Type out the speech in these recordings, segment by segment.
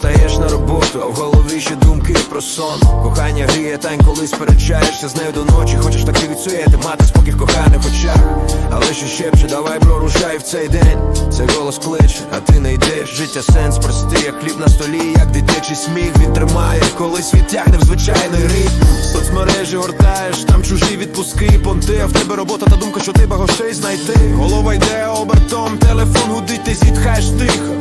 Встаєш на роботу, а в голові ще думки про сон. Кохання гріє, та коли сперечаєшся з нею до ночі. Хочеш так і відсуєти, мати спокій в коханих очах. Але що шепче, давай прорушай в цей день. Цей голос кличе, а ти не йдеш. Життя сенс простий, як хліб на столі, як дитячий сміх. Він тримає, коли світ тягне в звичайний ритм. Соцмережі гортаєш, там чужі відпуски, понти, а в тебе робота та думка, що треба грошей знайти. Голова йде обертом, телефон гудить, ти зітхаєш тихо.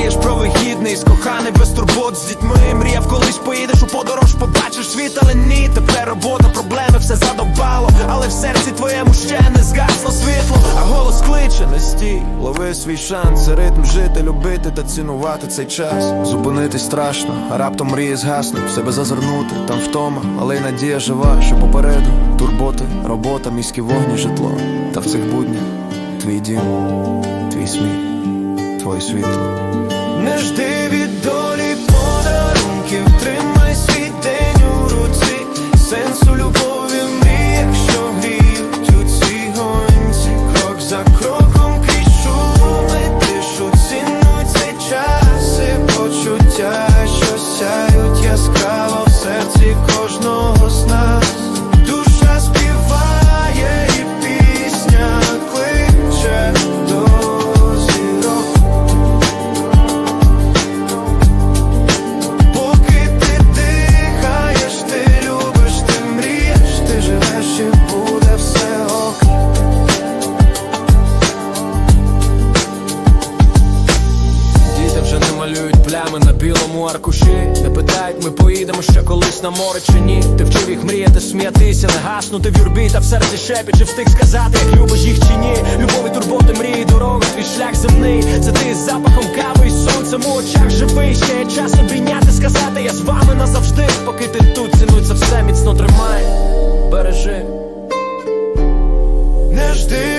Мрієш про вихідний, з коханий без турбот з дітьми. Мріяв колись поїдеш у подорож, побачиш світ, але ні, тепер робота, проблеми, все задобало. Але в серці твоєму ще не згасло світло, а голос кличе, не стій, лови свій шанс, ритм жити, любити та цінувати цей час. Зупинитись страшно, а раптом мрії згаснуть, в себе зазирнути, там втома, але й надія жива, що попереду турботи, робота, міські вогні, житло. Та в цих буднях твій дім, твій сміх твоє світло. Не жди від долі білому аркуші. Не питають, ми поїдемо ще колись на море чи ні. Ти вчив їх мріяти, сміятися, не гаснути в юрбі та в серці шепі, чи встиг сказати, як любиш їх чи ні. Любові, турботи, мрії, дорога, твій шлях земний. Це ти з запахом кави і сонцем у очах живий. Ще є час обійняти, сказати, я з вами назавжди. Поки ти тут цінуй це все міцно тримай, бережи. Не жди